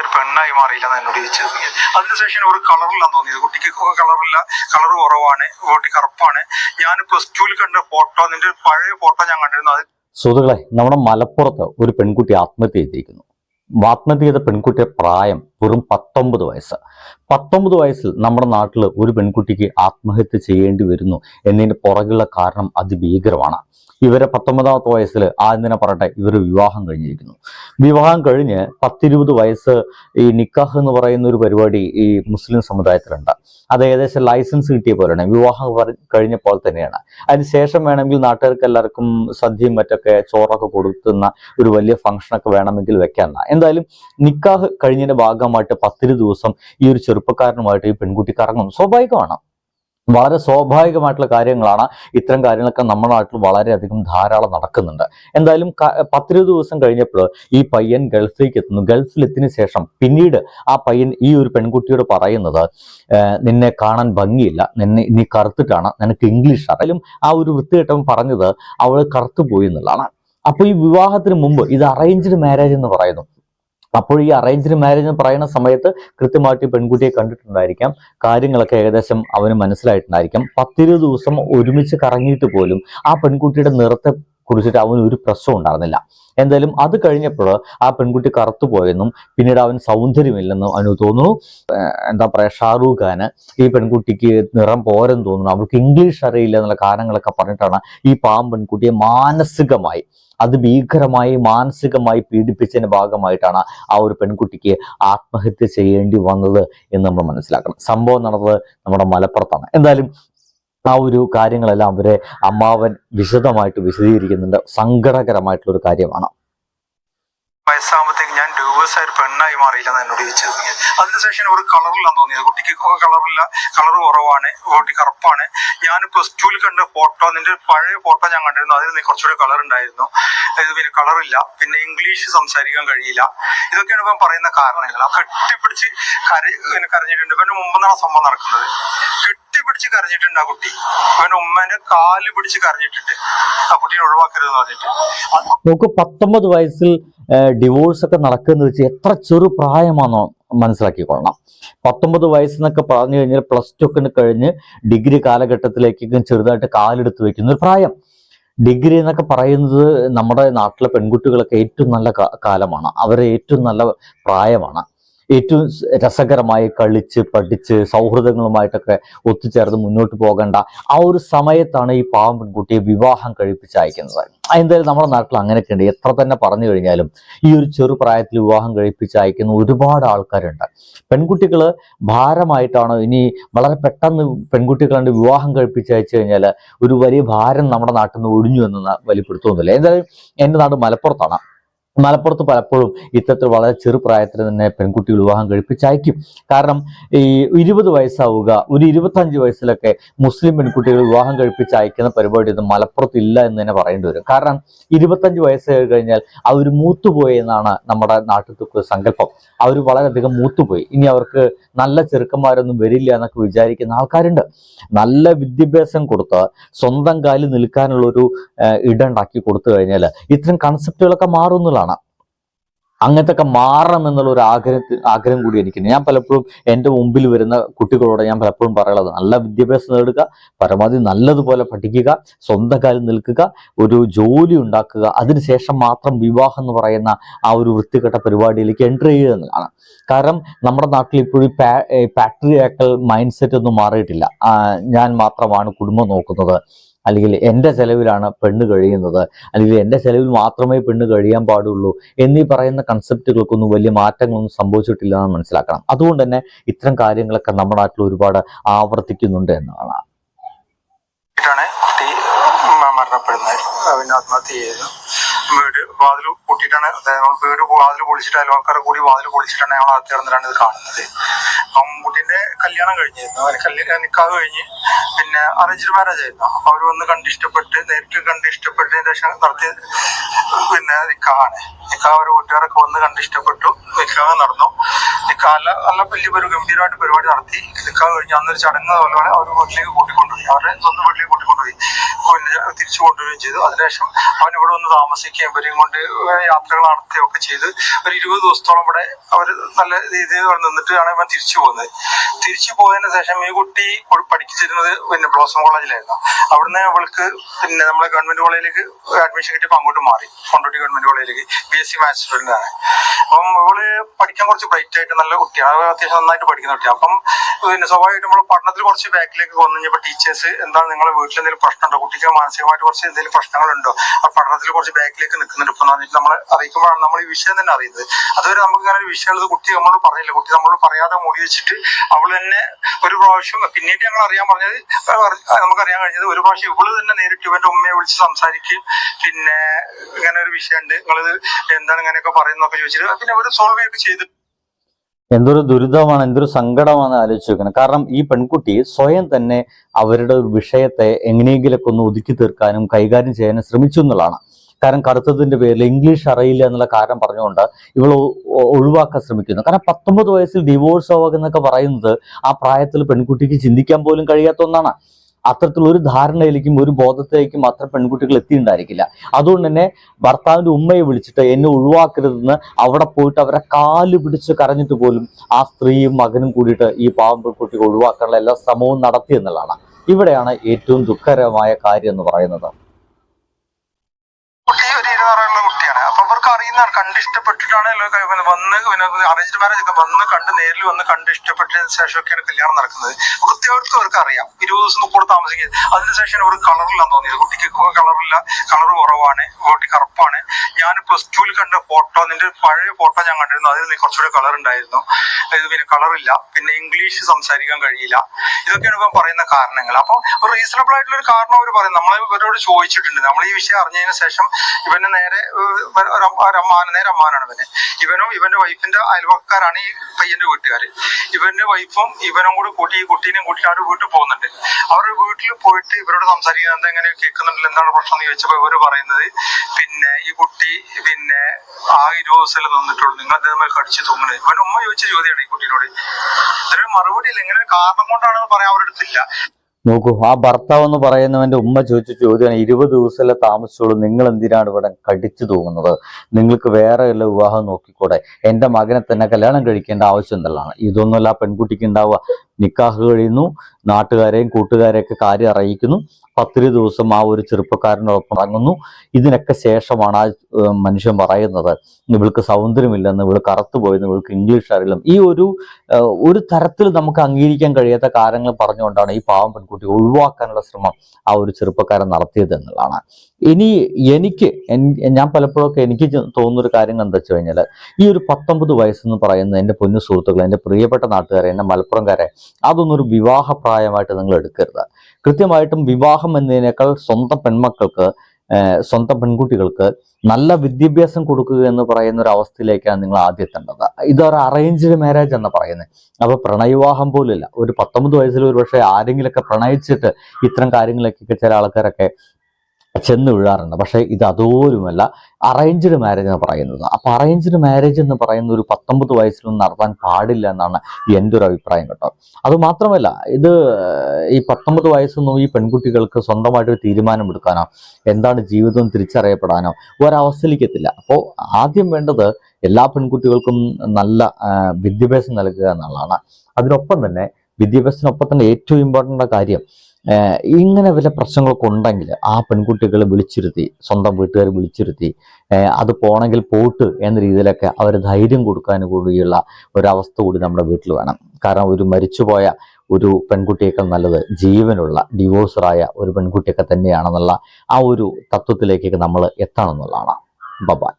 ഒരു പെണ്ണായി മാറിയില്ല എന്ന് എന്നോട് ചോദിച്ചത്. അതിനുശേഷം ഒരു കളറില്ലാന്ന് തോന്നിയത്. കുട്ടിക്ക് കളറില്ല. കളർ കുറവാണ്. കുട്ടി കറുപ്പാണ്. ഞാൻ പ്ലസ് ടുവിൽ കണ്ട ഫോട്ടോ നിന്റെ പഴയ ഫോട്ടോ ഞാൻ കണ്ടിരുന്നു. അത് സുഹൃത്തുക്കളെ നമ്മുടെ മലപ്പുറത്ത് ഒരു പെൺകുട്ടി ആത്മഹത്യ ചെയ്തിരിക്കുന്നു. ആത്മഹത്യ ചെയ്ത പെൺകുട്ടിയുടെ പ്രായം വെറും പത്തൊമ്പത് വയസ്സ്. പത്തൊമ്പത് വയസ്സിൽ നമ്മുടെ നാട്ടിൽ ഒരു പെൺകുട്ടിക്ക് ആത്മഹത്യ ചെയ്യേണ്ടി വരുന്നു എന്നതിന് പുറകിലുള്ള കാരണം അതിഭീകരമാണ്. ഇവരെ പത്തൊമ്പതാമത്തെ വയസ്സിൽ ആദ്യം തന്നെ പറയട്ടെ ഇവർ വിവാഹം കഴിഞ്ഞിരിക്കുന്നു. വിവാഹം കഴിഞ്ഞ് പത്തിരുപത് വയസ്സ് ഈ നിക്കാഹ് എന്ന് പറയുന്ന ഒരു പരിപാടി ഈ മുസ്ലിം സമുദായത്തിലുണ്ട്. അത് ഏകദേശം ലൈസൻസ് കിട്ടിയ പോലെയാണ് വിവാഹം കഴിഞ്ഞ പോലെ തന്നെയാണ്. അതിനുശേഷം വേണമെങ്കിൽ നാട്ടുകാർക്ക് എല്ലാവർക്കും സദ്യയും മറ്റൊക്കെ ചോറൊക്കെ കൊടുക്കുന്ന ഒരു വലിയ ഫംഗ്ഷനൊക്കെ വേണമെങ്കിൽ വെക്കാൻ എന്തായാലും നിക്കാഹ് കഴിഞ്ഞതിന്റെ ഭാഗമായിട്ട് പത്തിരു ദിവസം ഈ ഒരു ചെറുപ്പക്കാരനുമായിട്ട് ഈ പെൺകുട്ടി കറങ്ങുന്നു സ്വാഭാവികമാണ്. വളരെ സ്വാഭാവികമായിട്ടുള്ള കാര്യങ്ങളാണ് ഇത്തരം കാര്യങ്ങളൊക്കെ നമ്മുടെ നാട്ടിൽ വളരെയധികം ധാരാളം നടക്കുന്നുണ്ട്. എന്തായാലും പത്തിരുപത് ദിവസം കഴിഞ്ഞപ്പോൾ ഈ പയ്യൻ ഗൾഫിലേക്ക് എത്തുന്നു. ഗൾഫിലെത്തിന് ശേഷം പിന്നീട് ആ പയ്യൻ ഈ ഒരു പെൺകുട്ടിയോട് പറയുന്നത് നിന്നെ കാണാൻ ഭംഗിയില്ല. നിന്നെ നീ കറുത്തിട്ടാണ്. നിനക്ക് ഇംഗ്ലീഷ്. അറിയാലും ആ ഒരു വൃത്തികെട്ടവൻ പറഞ്ഞത് അവൾ കറുത്തു പോയി എന്നുള്ളതാണ്. അപ്പോൾ ഈ വിവാഹത്തിന് മുമ്പ് ഇത് അറേഞ്ച്ഡ് മാരേജ് എന്ന് പറയുന്നു. അപ്പോൾ ഈ അറേഞ്ച്ഡ് മാരേജ് എന്ന് പറയുന്ന സമയത്ത് കൃത്യമായിട്ട് പെൺകുട്ടിയെ കണ്ടിട്ടുണ്ടായിരിക്കാം. കാര്യങ്ങളൊക്കെ ഏകദേശം അവന് മനസ്സിലായിട്ടുണ്ടായിരിക്കാം. പത്തിരുപത് ദിവസം ഒരുമിച്ച് കറങ്ങിയിട്ട് പോലും ആ പെൺകുട്ടിയുടെ നിറത്തെ കുറിച്ചിട്ട് അവന് ഒരു പ്രശ്നം ഉണ്ടായിരുന്നില്ല. എന്തായാലും അത് കഴിഞ്ഞപ്പോൾ ആ പെൺകുട്ടി കറുത്തു പോയെന്നും പിന്നീട് അവൻ സൗന്ദര്യമില്ലെന്നും അവന് തോന്നുന്നു. എന്താ പറയുക ഷാറൂഖ് ഖാന് ഈ പെൺകുട്ടിക്ക് നിറം പോരെന്ന് തോന്നുന്നു. അവൾക്ക് ഇംഗ്ലീഷ് അറിയില്ല എന്നുള്ള കാരണങ്ങളൊക്കെ പറഞ്ഞിട്ടാണ് ഈ പാവം പെൺകുട്ടിയെ മാനസികമായി അത് ഭീകരമായി മാനസികമായി പീഡിപ്പിച്ചതിന്റെ ഭാഗമായിട്ടാണ് ആ ഒരു പെൺകുട്ടിക്ക് ആത്മഹത്യ ചെയ്യേണ്ടി വന്നത് എന്ന് നമ്മൾ മനസ്സിലാക്കണം. സംഭവം നടന്നത് നമ്മുടെ മലപ്പുറത്താണ്. എന്തായാലും ആ ഒരു കാര്യങ്ങളെല്ലാം അവരെ അമ്മാവൻ വിശദമായിട്ട് വിശദീകരിക്കുന്നുണ്ട്. സങ്കടകരമായിട്ടുള്ള ഒരു കാര്യമാണ്. വയസ്സാകുമ്പോഴത്തേക്ക് ഞാൻ ഡ്യൂവേഴ്സ് ആയിട്ട് പെണ്ണായി മാറിയില്ല എന്ന് എന്നോട് ചോദിച്ചത്. അതിനുശേഷം ഒരു കളറില്ലാന്ന് തോന്നിയത് കുട്ടിക്ക് കളറില്ല കളർ കുറവാണ്. കുട്ടി കറുപ്പാണ്. ഞാൻ പ്ലസ് ടുവിൽ കണ്ട ഫോട്ടോ നിന്റെ പഴയ ഫോട്ടോ ഞാൻ കണ്ടിരുന്നു. അതിൽ നീ കുറച്ചുകൂടെ കളർ ഉണ്ടായിരുന്നു. ഇത് പിന്നെ കളറില്ല പിന്നെ ഇംഗ്ലീഷ് സംസാരിക്കാൻ കഴിയില്ല. ഇതൊക്കെയാണ് ഇപ്പം പറയുന്ന കാരണങ്ങൾ. കെട്ടിപ്പിടിച്ച് കര പിന്നെ കരഞ്ഞിട്ടുണ്ട്. നാളെ സംഭവം നടക്കുന്നത്. കെട്ടിപ്പിടിച്ച് കരഞ്ഞിട്ടുണ്ട് ആ കുട്ടി. അവൻ ഉമ്മന്റെ കാൽ പിടിച്ച് കരഞ്ഞിട്ടുണ്ട്. ആ കുട്ടിനെ ഒഴിവാക്കരുതെന്ന് പറഞ്ഞിട്ട്. നമുക്ക് പത്തൊമ്പത് വയസ്സിൽ ഡിവോഴ്സ് ഒക്കെ നടക്കുന്ന വെച്ച് എത്ര ചെറു പ്രായമാണോ മനസ്സിലാക്കിക്കൊള്ളണം. പത്തൊമ്പത് വയസ്സെന്നൊക്കെ പറഞ്ഞു കഴിഞ്ഞാൽ പ്ലസ് ടു ഒക്കെ കഴിഞ്ഞ് ഡിഗ്രി കാലഘട്ടത്തിലേക്കൊക്കെ ചെറുതായിട്ട് കാലെടുത്ത് വെക്കുന്ന ഒരു പ്രായം. ഡിഗ്രി എന്നൊക്കെ പറയുന്നത് നമ്മുടെ നാട്ടിലെ പെൺകുട്ടികളൊക്കെ ഏറ്റവും നല്ല കാലമാണ്. അവരെ ഏറ്റവും നല്ല പ്രായമാണ്. ഏറ്റവും രസകരമായി കളിച്ച് പഠിച്ച് സൗഹൃദങ്ങളുമായിട്ടൊക്കെ ഒത്തുചേർന്ന് മുന്നോട്ട് പോകേണ്ട ആ ഒരു സമയത്താണ് ഈ പാവം പെൺകുട്ടിയെ വിവാഹം കഴിപ്പിച്ച് അയക്കുന്നത് എന്തായാലും നമ്മുടെ നാട്ടിൽ അങ്ങനെയൊക്കെ ഉണ്ട് എത്ര തന്നെ പറഞ്ഞു കഴിഞ്ഞാലും ഈ ഒരു ചെറുപ്രായത്തിൽ വിവാഹം കഴിപ്പിച്ച് അയക്കുന്ന ഒരുപാട് ആൾക്കാരുണ്ട്. പെൺകുട്ടികൾ ഭാരമായിട്ടാണ് ഇനി വളരെ പെട്ടെന്ന് പെൺകുട്ടികളുണ്ട് വിവാഹം കഴിപ്പിച്ച് അയച്ചു കഴിഞ്ഞാൽ ഒരു വലിയ ഭാരം നമ്മുടെ നാട്ടിൽ നിന്ന് ഒഴിഞ്ഞു എന്ന് വലിപ്പെടുത്തുന്നില്ല എന്തായാലും എന്റെ നാട് മലപ്പുറത്താണ്. മലപ്പുറത്ത് പലപ്പോഴും ഇത്തരത്തിൽ വളരെ ചെറുപ്രായത്തിൽ തന്നെ പെൺകുട്ടികൾ വിവാഹം കഴിപ്പിച്ചയക്കും. കാരണം ഈ ഇരുപത് വയസ്സാവുക ഒരു ഇരുപത്തഞ്ച് വയസ്സിലൊക്കെ മുസ്ലിം പെൺകുട്ടികൾ വിവാഹം കഴിപ്പിച്ച് അയക്കുന്ന പരിപാടി ഇത് മലപ്പുറത്ത് ഇല്ല എന്ന് തന്നെ പറയേണ്ടി വരും. കാരണം ഇരുപത്തഞ്ച് വയസ്സ് കഴിഞ്ഞാൽ അവർ മൂത്തുപോയി എന്നാണ് നമ്മുടെ നാട്ടിലത്തെ സങ്കല്പം. അവർ വളരെയധികം മൂത്തുപോയി. ഇനി അവർക്ക് നല്ല ചെറുക്കന്മാരൊന്നും വരില്ല എന്നൊക്കെ വിചാരിക്കുന്ന ആൾക്കാരുണ്ട്. നല്ല വിദ്യാഭ്യാസം കൊടുത്ത് സ്വന്തം കാലിൽ നിൽക്കാനുള്ള ഒരു ഇടം ഉണ്ടാക്കി കൊടുത്തു കഴിഞ്ഞാൽ ഇത്തരം കൺസെപ്റ്റുകളൊക്കെ മാറുന്നതാണ് അങ്ങനത്തെ ഒക്കെ മാറണം എന്നുള്ള ഒരു ആഗ്രഹത്തിൽ ആഗ്രഹം കൂടി എനിക്കുണ്ട്. ഞാൻ പലപ്പോഴും എന്റെ മുമ്പിൽ വരുന്ന കുട്ടികളോട് ഞാൻ പലപ്പോഴും പറയുന്നത് നല്ല വിദ്യാഭ്യാസം നേടുക പരമാവധി നല്ലതുപോലെ പഠിക്കുക സ്വന്തം കാലിൽ നിൽക്കുക ഒരു ജോലി ഉണ്ടാക്കുക അതിനുശേഷം മാത്രം വിവാഹം എന്ന് പറയുന്ന ആ ഒരു വൃത്തികെട്ട പരിപാടിയിലേക്ക് എൻട്രി ചെയ്യുക എന്നതാണ് കാരണം നമ്മുടെ നാട്ടിൽ ഇപ്പോഴും പാട്രിയാക്കൽ മൈൻഡ് സെറ്റ് ഒന്നും മാറിയിട്ടില്ല. ഞാൻ മാത്രമാണ് കുടുംബം നോക്കുന്നത്. അല്ലെങ്കിൽ എന്റെ ചെലവിലാണ് പെണ്ണ് കഴിയുന്നത്. അല്ലെങ്കിൽ എന്റെ ചെലവിൽ മാത്രമേ പെണ്ണ് കഴിയാൻ പാടുള്ളൂ എന്നീ പറയുന്ന കൺസെപ്റ്റുകൾക്കൊന്നും വലിയ മാറ്റങ്ങളൊന്നും സംഭവിച്ചിട്ടില്ല എന്ന് മനസ്സിലാക്കണം. അതുകൊണ്ട് തന്നെ ഇത്തരം കാര്യങ്ങളൊക്കെ നമ്മുടെ നാട്ടിൽ ഒരുപാട് ആവർത്തിക്കുന്നുണ്ട് എന്നതാണ് ാണ് കുട്ടി മരണപ്പെടുന്നത്. അവൻ ആത്മഹത്യ ചെയ്തത് വാതിൽ നമ്മൾ വീട് വാതിൽ പൊളിച്ചിട്ട് അയൽവാക്കാരെ കൂടി വാതിൽ പൊളിച്ചിട്ടാണ് ഞങ്ങൾ അകത്ത് കിടന്നിട്ടാണ് ഇത് കാണുന്നത്. അപ്പം കുട്ടീന്റെ കല്യാണം കഴിഞ്ഞിരുന്നു. അവർ കല്യാണം നിക്കാതെ കഴിഞ്ഞ് പിന്നെ അറേഞ്ച്ഡ് മാരേജ് ആയിരുന്നു. അപ്പൊ അവർ വന്ന് കണ്ട് ഇഷ്ടപ്പെട്ട് നേരിട്ട് കണ്ട് ഇഷ്ടപ്പെട്ടതിന് ശേഷം നടത്തിയ പിന്നെ നിക്കാഹാണ്. നിക്കാഹ് അവർ വീട്ടുകാരൊക്കെ വന്ന് കണ്ട് ഇഷ്ടപ്പെട്ടു. നിക്കാഹ് നടന്നു. നിക്കാഹ് നല്ല നല്ല വലിയ ഒരു ഗംഭീരമായിട്ട് പരിപാടി നടത്തി. നിക്കാഹ് കഴിഞ്ഞ് അന്നൊരു ചടങ്ങ് പോലെ അവർ വീട്ടിലേക്ക് കൂട്ടിക്കൊണ്ടുപോയി. അവരുടെ സ്വന്തം വീട്ടിലേക്ക് കൂട്ടിക്കൊണ്ടുപോയി പിന്നെ തിരിച്ചു കൊണ്ടുവരികയും ചെയ്തു. അതിനുശേഷം അവൻ ഇവിടെ വന്ന് താമസിക്കുകയും ഇവരെയും കൊണ്ട് യാത്രകൾ നടത്തുകയും ഒക്കെ ചെയ്ത്. ഒരു ഇരുപത് ദിവസത്തോളം ഇവിടെ അവർ നല്ല രീതിയിൽ നിന്നിട്ടാണ് ഇവൻ തിരിച്ചു പോകുന്നത്. തിരിച്ചു പോയതിനു ശേഷം ഈ കുട്ടി പഠിച്ചിരുന്നത് പിന്നെ ബ്ലോസം കോളേജിലായിരുന്നു. അവിടുന്ന് അവൾക്ക് പിന്നെ നമ്മളെ ഗവൺമെന്റ് കോളേജിലേക്ക് അഡ്മിഷൻ കിട്ടിയപ്പോൾ അങ്ങോട്ട് മാറി. കൊണ്ടോട്ടി ഗവൺമെന്റ് കോളേജിലേക്ക്. B S C maths student അപ്പം അവൾ പഠിക്കാൻ കുറച്ച് ബ്രൈറ്റ് ആയിട്ട് നല്ല കുട്ടിയാണ്. അത്യാവശ്യം നന്നായിട്ട് പഠിക്കുന്ന കുട്ടിയാണ്. അപ്പം പിന്നെ സ്വാഭാവികമായിട്ടും നമ്മൾ പഠനത്തിൽ കുറച്ച് ബാക്കിലേക്ക് വന്നു. കഴിഞ്ഞപ്പോൾ ടീച്ചേഴ്സ് എന്താണ് നിങ്ങളെ വീട്ടിൽ എന്തെങ്കിലും പ്രശ്നമുണ്ടോ? കുട്ടിക്ക് മാനസികമായിട്ട് കുറച്ച് എന്തെങ്കിലും പ്രശ്നങ്ങളുണ്ടോ? ആ പഠനത്തിൽ കുറച്ച് ബാക്കിലേക്ക് നിൽക്കുന്നുണ്ട്. ഇപ്പൊ നമ്മളെ അറിയിക്കുമ്പോഴാണ് നമ്മൾ ഈ വിഷയം തന്നെ അറിയുന്നത്. അതുവരെ നമുക്ക് ഇങ്ങനെ ഒരു വിഷയം ഉള്ളത് കുട്ടി നമ്മളോട് പറഞ്ഞില്ല. കുട്ടി നമ്മൾ പറയാതെ മൂടി വെച്ചിട്ട് അവൾ തന്നെ ഒരു പ്രാവശ്യം പിന്നീട് ഞങ്ങൾ അറിയാൻ പറഞ്ഞത് നമുക്കറിയാൻ കഴിഞ്ഞത് ഒരു പ്രാവശ്യം ഇവൾ തന്നെ നേരിട്ട് ഇവന്റെ ഉമ്മയെ വിളിച്ച് സംസാരിക്കുകയും പിന്നെ ഇങ്ങനെ ഒരു വിഷയമുണ്ട്. നിങ്ങളിത് എന്താണ് ഇങ്ങനെയൊക്കെ പറയുന്നൊക്കെ ചോദിച്ചിട്ട് പിന്നെ അവർ സോൾവ് ചെയ്ത് ചെയ്തു എന്തൊരു ദുരിതമാണ് എന്തൊരു സങ്കടമാണ് ആലോചിച്ച് വെക്കുന്നത് കാരണം ഈ പെൺകുട്ടി സ്വയം തന്നെ അവരുടെ ഒരു വിഷയത്തെ എങ്ങനെയെങ്കിലൊക്കെ ഒന്ന് ഒതുക്കി തീർക്കാനും കൈകാര്യം ചെയ്യാനും ശ്രമിച്ചു എന്നുള്ളതാണ്. കാരണം കറുത്തതിന്റെ പേരിൽ ഇംഗ്ലീഷ് അറിയില്ല എന്നുള്ള കാരണം പറഞ്ഞുകൊണ്ട് ഇവൾ ഒഴിവാക്കാൻ ശ്രമിക്കുന്നു. കാരണം പത്തൊമ്പത് വയസ്സിൽ ഡിവോഴ്സ് ആവുക എന്നൊക്കെ പറയുന്നത് ആ പ്രായത്തിൽ പെൺകുട്ടിക്ക് ചിന്തിക്കാൻ പോലും കഴിയാത്ത ഒന്നാണ്. അത്തരത്തിലുള്ള ഒരു ധാരണയിലേക്കും ഒരു ബോധത്തിലേക്കും അത്ര പെൺകുട്ടികൾ എത്തിയിട്ടുണ്ടായിരിക്കില്ല. അതുകൊണ്ട് തന്നെ ഭർത്താവിന്റെ ഉമ്മയെ വിളിച്ചിട്ട് എന്നെ ഒഴിവാക്കരുതെന്ന് അവിടെ പോയിട്ട് അവരെ കാൽ പിടിച്ച് കരഞ്ഞിട്ട് പോലും ആ സ്ത്രീയും മകനും കൂടിയിട്ട് ഈ പാവം പെൺകുട്ടിയെ ഒഴിവാക്കാനുള്ള എല്ലാ ശ്രമവും നടത്തി എന്നുള്ളതാണ്. ഇവിടെയാണ് ഏറ്റവും ദുഃഖകരമായ കാര്യം എന്ന് പറയുന്നത്. അറിയുന്നതാണ് കണ്ട് ഇഷ്ടപ്പെട്ടിട്ടാണ് വന്ന് പിന്നെ അറേഞ്ച്ഡ് മാരേജ് ഒക്കെ വന്ന് കണ്ട് നേരിൽ വന്ന് കണ്ട് ഇഷ്ടപ്പെട്ടതിന് ശേഷമൊക്കെയാണ് കല്യാണം നടക്കുന്നത്. കൃത്യമായിട്ട് അവർക്ക് അറിയാം. ഇരുപത് ദിവസം കൂടെ താമസിക്കുന്നത്. അതിനുശേഷം ഒരു കളറില്ലാന്ന് തോന്നിയത്. കുട്ടിക്ക് കളറില്ല കളർ കുറവാണ്. കുട്ടി കറുപ്പാണ്. ഞാൻ പ്ലസ് ടുവിൽ കണ്ട ഫോട്ടോ നിന്റെ പഴയ ഫോട്ടോ ഞാൻ കണ്ടിരുന്നു. അതിൽ കുറച്ചുകൂടെ കളർ ഉണ്ടായിരുന്നു. ഇത് പിന്നെ കളറില്ല പിന്നെ ഇംഗ്ലീഷ് സംസാരിക്കാൻ കഴിയില്ല. ഇതൊക്കെയാണ് ഇപ്പം പറയുന്ന കാരണങ്ങൾ. അപ്പൊ ഒരു റീസണബിൾ ആയിട്ടുള്ള ഒരു കാരണം അവർ പറയും. നമ്മൾ ഇവരോട് ചോദിച്ചിട്ടുണ്ട്. നമ്മൾ ഈ വിഷയം അറിഞ്ഞതിന് ശേഷം ഇവന് നേരെ ഒരു അമ്മാന നേരെ അമ്മാനാണ് ഇവന്. ഇവനും ഇവന്റെ വൈഫിന്റെ അയൽവക്കാരാണ് ഈ പയ്യന്റെ വീട്ടുകാർ ഇവന്റെ വൈഫും ഇവനും കൂടി കൂട്ടി ഈ കുട്ടീനെയും കൂട്ടി അവരുടെ വീട്ടിൽ പോകുന്നുണ്ട്. അവരുടെ വീട്ടിൽ പോയിട്ട് ഇവരോട് സംസാരിക്കുന്നത് എന്താ എങ്ങനെ കേൾക്കുന്നുണ്ടല്ലോ എന്താണ് പ്രശ്നം എന്ന് ചോദിച്ചപ്പോൾ ഇവർ പറയുന്നത് പിന്നെ ഈ കുട്ടി പിന്നെ ആ ഇരുപത് ദിവസം നിന്നിട്ടുള്ളൂ. നിങ്ങൾ അദ്ദേഹം കടിച്ചു തൂങ്ങണത് ഇവൻ ഉമ്മ ചോദിച്ച ചോദ്യമാണ് ഈ കുട്ടീനോട്. അതിനൊരു മറുപടി ഇല്ല. ഇങ്ങനെ ഒരു കാരണം കൊണ്ടാണെന്ന് പറയാൻ അവരുടെ അടുത്തില്ല നോക്കൂ ആ ഭർത്താവ് എന്ന് പറയുന്നവന്റെ ഉമ്മ ചോദിച്ച ചോദ്യമാണ് ഇരുപത് ദിവസമല്ലേ താമസിച്ചോളൂ നിങ്ങൾ എന്തിനാണ് ഇവിടെ കടിച്ചു തൂങ്ങുന്നത്? നിങ്ങൾക്ക് വേറെ വല്ല വിവാഹം നോക്കിക്കൂടെ? എന്റെ മകനെ തന്നെ കല്യാണം കഴിക്കേണ്ട ആവശ്യം എന്തല്ലാണ് ഇതൊന്നുമല്ല പെൺകുട്ടിക്ക് ഉണ്ടാവുക. നിക്കാഹ് കഴിയുന്നു നാട്ടുകാരെയും കൂട്ടുകാരെയൊക്കെ കാര്യം അറിയിക്കുന്നു. പത്തിരി ദിവസം ആ ഒരു ചെറുപ്പക്കാരനോടൊപ്പം ഇറങ്ങുന്നു. ഇതിനൊക്കെ ശേഷമാണ് ആ മനുഷ്യൻ പറയുന്നത് ഇവൾക്ക് സൗന്ദര്യമില്ലെന്ന് ഇവൾ കറുത്തു പോയെന്ന് ഇവൾക്ക് ഇംഗ്ലീഷ് അറിയില്ല ഈ ഒരു ഒരു തരത്തിൽ നമുക്ക് അംഗീകരിക്കാൻ കഴിയാത്ത കാര്യങ്ങൾ പറഞ്ഞുകൊണ്ടാണ് ഈ പാവം പെൺകുട്ടി ഒഴിവാക്കാനുള്ള ശ്രമം ആ ഒരു ചെറുപ്പക്കാരൻ നടത്തിയത് എന്നുള്ളതാണ്. ഇനി എനിക്ക് ഞാൻ പലപ്പോഴൊക്കെ എനിക്ക് തോന്നുന്ന തോന്നുന്നൊരു കാര്യം എന്താ വെച്ച് കഴിഞ്ഞാൽ ഈ ഒരു പത്തൊമ്പത് വയസ്സെന്ന് പറയുന്ന എന്റെ പൊന്നു സുഹൃത്തുക്കൾ എന്റെ പ്രിയപ്പെട്ട നാട്ടുകാരെ എന്റെ മലപ്പുറംകാരെ അതൊന്നും ഒരു വിവാഹപ്രായമായിട്ട് നിങ്ങൾ എടുക്കരുത്. കൃത്യമായിട്ടും വിവാഹം എന്നതിനേക്കാൾ സ്വന്തം പെൺമക്കൾക്ക് സ്വന്തം പെൺകുട്ടികൾക്ക് നല്ല വിദ്യാഭ്യാസം കൊടുക്കുക എന്ന് പറയുന്ന ഒരു അവസ്ഥയിലേക്കാണ് നിങ്ങൾ ആദ്യം എത്തേണ്ടത്. ഇതൊരു അറേഞ്ച്ഡ് മാരേജ് എന്ന് പറയുന്നത് അപ്പൊ പ്രണയവിവാഹം പോലില്ല ഒരു പത്തൊമ്പത് വയസ്സിൽ ഒരു പക്ഷേ ആരെങ്കിലൊക്കെ പ്രണയിച്ചിട്ട് ഇത്തരം കാര്യങ്ങളൊക്കെ ചില ആൾക്കാരൊക്കെ ചെന്ന് വീഴാറുണ്ട്. പക്ഷേ ഇത് അതുപോലുമല്ല അറേഞ്ച്ഡ് മാരേജ് എന്ന് പറയുന്നത്. അപ്പൊ അറേഞ്ച്ഡ് മാരേജ് എന്ന് പറയുന്ന ഒരു പത്തൊമ്പത് വയസ്സിലൊന്നും നടത്താൻ പാടില്ല എന്നാണ് എന്റെ ഒരു അഭിപ്രായം കേട്ടോ. അത് മാത്രമല്ല ഇത് ഈ പത്തൊമ്പത് വയസ്സൊന്നും ഈ പെൺകുട്ടികൾക്ക് സ്വന്തമായിട്ട് ഒരു തീരുമാനം എടുക്കാനോ എന്താണ് ജീവിതം തിരിച്ചറിയപ്പെടാനോ ഒരവസ്ഥയിലേക്ക് എത്തില്ല അപ്പോൾ ആദ്യം വേണ്ടത് എല്ലാ പെൺകുട്ടികൾക്കും നല്ല വിദ്യാഭ്യാസം നൽകുക എന്നുള്ളതാണ്. അതിനൊപ്പം തന്നെ വിദ്യാഭ്യാസത്തിനൊപ്പം തന്നെ ഏറ്റവും ഇമ്പോർട്ടന്റ് കാര്യം ഇങ്ങനെ വല്ല പ്രശ്നങ്ങളൊക്കെ ഉണ്ടെങ്കിൽ ആ പെൺകുട്ടികളെ വിളിച്ചിരുത്തി സ്വന്തം വീട്ടുകാർ വിളിച്ചിരുത്തി അത് പോണെങ്കിൽ പോട്ട് എന്ന രീതിയിലൊക്കെ അവർ ധൈര്യം കൊടുക്കാൻ കൂടിയുള്ള ഒരവസ്ഥ കൂടി നമ്മുടെ വീട്ടിൽ വേണം. കാരണം ഒരു മരിച്ചുപോയ ഒരു പെൺകുട്ടിയേക്കാൾ നല്ലത് ജീവനുള്ള ഡിവോഴ്സറായ ഒരു പെൺകുട്ടിയൊക്കെ തന്നെയാണെന്നുള്ള ആ ഒരു തത്വത്തിലേക്കൊക്കെ നമ്മൾ എത്തണം എന്നുള്ളതാണ്. ബബായ്